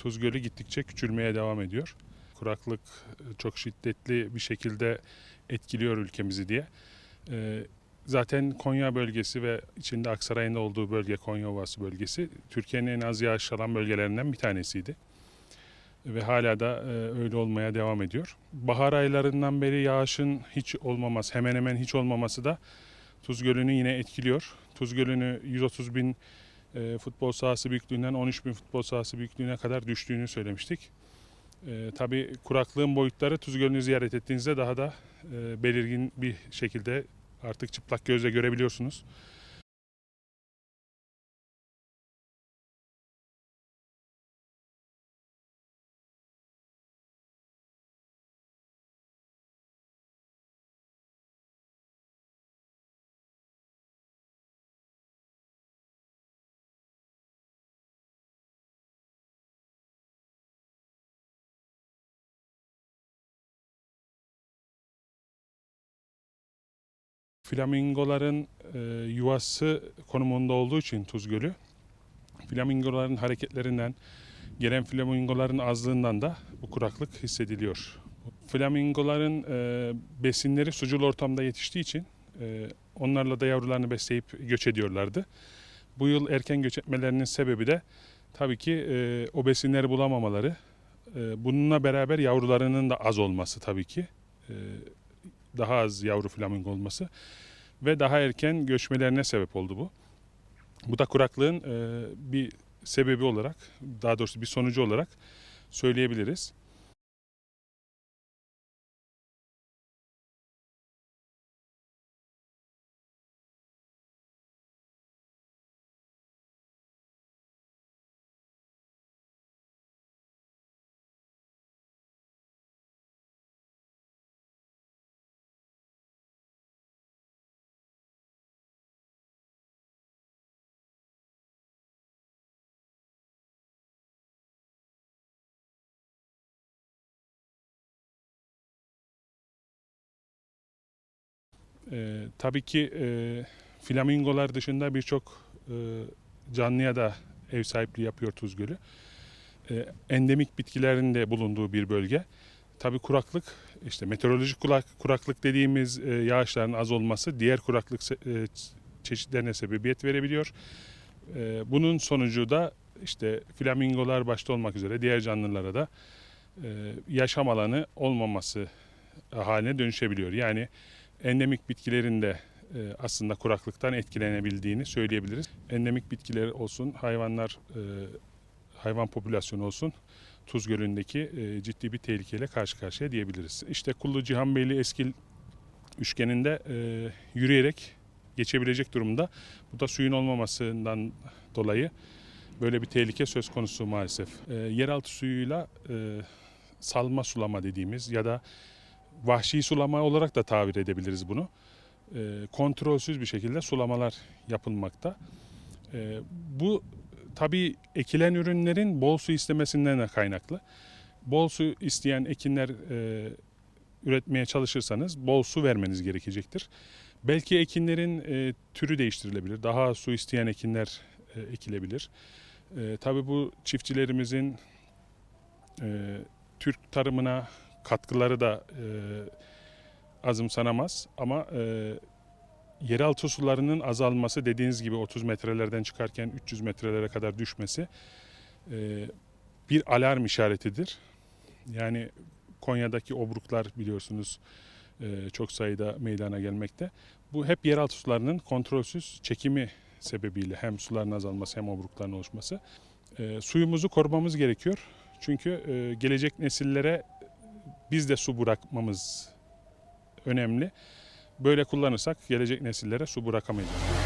Tuz Gölü gittikçe küçülmeye devam ediyor. Kuraklık e, çok şiddetli bir şekilde etkiliyor ülkemizi diye. E, Zaten Konya bölgesi ve içinde Aksaray'ın olduğu bölge Konya Ovası bölgesi Türkiye'nin en az yağış alan bölgelerinden bir tanesiydi. Ve hala da e, öyle olmaya devam ediyor. Bahar aylarından beri yağışın hiç olmaması, hemen hemen hiç olmaması da Tuz Gölü'nü yine etkiliyor. Tuz Gölü'nü 130 bin e, futbol sahası büyüklüğünden 13 bin futbol sahası büyüklüğüne kadar düştüğünü söylemiştik. E, tabii kuraklığın boyutları Tuz Gölü'nü ziyaret ettiğinizde daha da e, belirgin bir şekilde artık çıplak gözle görebiliyorsunuz. Flamingoların e, yuvası konumunda olduğu için Tuz Gölü, flamingoların hareketlerinden, gelen flamingoların azlığından da bu kuraklık hissediliyor. Flamingoların e, besinleri sucul ortamda yetiştiği için e, onlarla da yavrularını besleyip göç ediyorlardı. Bu yıl erken göç etmelerinin sebebi de tabii ki e, o besinleri bulamamaları, e, bununla beraber yavrularının da az olması tabii ki. E, daha az yavru flamingo olması ve daha erken göçmelerine sebep oldu bu. Bu da kuraklığın e, bir sebebi olarak, daha doğrusu bir sonucu olarak söyleyebiliriz. E, tabii ki e, flamingolar dışında birçok e, canlıya da ev sahipliği yapıyor Tuz Gölü. E, endemik bitkilerin de bulunduğu bir bölge. Tabii kuraklık, işte meteorolojik kulak, kuraklık dediğimiz e, yağışların az olması diğer kuraklık e, çeşitlerine sebebiyet verebiliyor. E, bunun sonucu da işte flamingolar başta olmak üzere diğer canlılara da e, yaşam alanı olmaması haline dönüşebiliyor. Yani endemik bitkilerin de e, aslında kuraklıktan etkilenebildiğini söyleyebiliriz. Endemik bitkiler olsun, hayvanlar, e, hayvan popülasyonu olsun Tuz Gölü'ndeki e, ciddi bir tehlikeyle karşı karşıya diyebiliriz. İşte Kullu Cihanbeyli Eskil üçgeninde yürüyerek geçebilecek durumda. Bu da suyun olmamasından dolayı böyle bir tehlike söz konusu maalesef. Yeraltı suyuyla salma sulama dediğimiz ya da vahşi sulama olarak da tabir edebiliriz bunu. E, kontrolsüz bir şekilde sulamalar yapılmakta. E, bu tabii ekilen ürünlerin bol su istemesinden de kaynaklı. Bol su isteyen ekinler e, üretmeye çalışırsanız bol su vermeniz gerekecektir. Belki ekinlerin e, türü değiştirilebilir. Daha su isteyen ekinler e, ekilebilir. E, tabii bu çiftçilerimizin e, Türk tarımına katkıları da e, azımsanamaz ama e, yeraltı sularının azalması dediğiniz gibi 30 metrelerden çıkarken 300 metrelere kadar düşmesi e, bir alarm işaretidir. Yani Konya'daki obruklar biliyorsunuz e, çok sayıda meydana gelmekte. Bu hep yeraltı sularının kontrolsüz çekimi sebebiyle hem suların azalması hem obrukların oluşması. E, suyumuzu korumamız gerekiyor. Çünkü e, gelecek nesillere biz de su bırakmamız önemli. Böyle kullanırsak gelecek nesillere su bırakamayacağız.